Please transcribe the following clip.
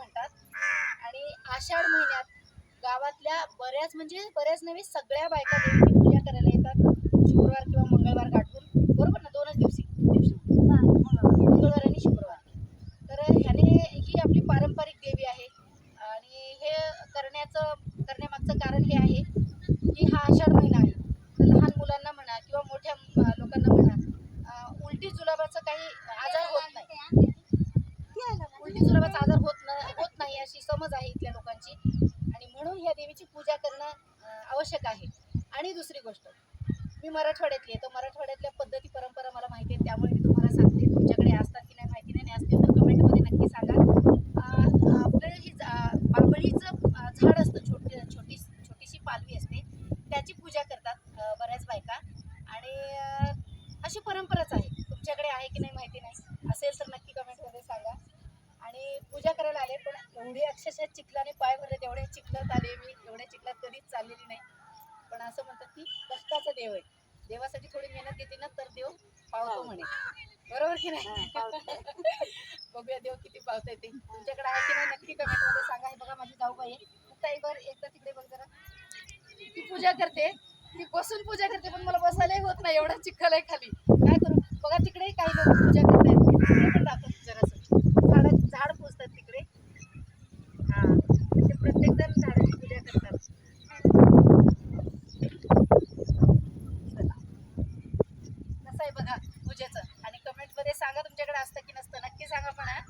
म्हणतात. आणि आषाढ महिन्यात गावातल्या बऱ्याच म्हणजे बऱ्याच नव्हे सगळ्या बायका देवीची पूजा करायला येतात. शुक्रवार किंवा मंगळवार गाठून. बरोबर ना? दोनच दिवशी. मंगळवार आणि शुक्रवार. तर ह्याने ही आपली पारंपरिक देवी आहे. आणि हे करण्याचं करण्यामागचं कारण हे आहे की हा आषाढ महिना आहे. तर लहान मुलांना म्हणा किंवा मोठ्या लोकांना म्हणा उलटी जुलाबाचा काही आजार होत नाही. उलटी जुलाबाचा आजार होत आहे इथल्या लोकांची. आणि म्हणून ह्या देवीची पूजा करणं आवश्यक आहे. आणि दुसरी गोष्ट मी मराठवाड्यातली आहे तर मराठवाड्यातल्या पद्धती परंपरा मला माहिती आहेत त्यामुळे मी तुम्हाला सांगते तुमच्याकडे असतात की नाही माहिती नाही असतील तर कमेंटमध्ये नक्की सांगा. आपलं ही बाबळीचं झाड असतं छोटी छोटी छोटीशी पालवी असते त्याची पूजा करतात बऱ्याच बायका. आणि अशी परंपराच आहे. तुमच्याकडे आहे की नाही माहिती नाही? असेल तर नक्की कमेंटमध्ये सांगा आणि पूजा करायला आले पण एवढी अक्षरशः चिखलाने पाय भरले. तेवढे चिखलात आले मी एवढ्या चिखलात कधीच चाललेली नाही. पण असं म्हणतात की कष्टाचा देव आहे. देवासाठी थोडी मेहनत घेतली ना तर देव पावतो म्हणे. बरोबर की नाही? बघूया देव किती पावता येते तुमच्याकडे आहे की नाही नक्की कमेंटमध्ये सांगा. हे बघा माझी जाऊबाई आहे. ताई बर एकदा तिकडे बघ जरा. ती पूजा करते. ती बसून पूजा करते पण मला बसायलाही होत नाही. एवढा चिखल आहे खाली. काय करू? बघा तिकडे काही लोक पूजा आहे बघा पूजेचं. आणि कमेंटमध्ये सांगा तुमच्याकडे असतं की नसतं. नक्की सांगा पण हा.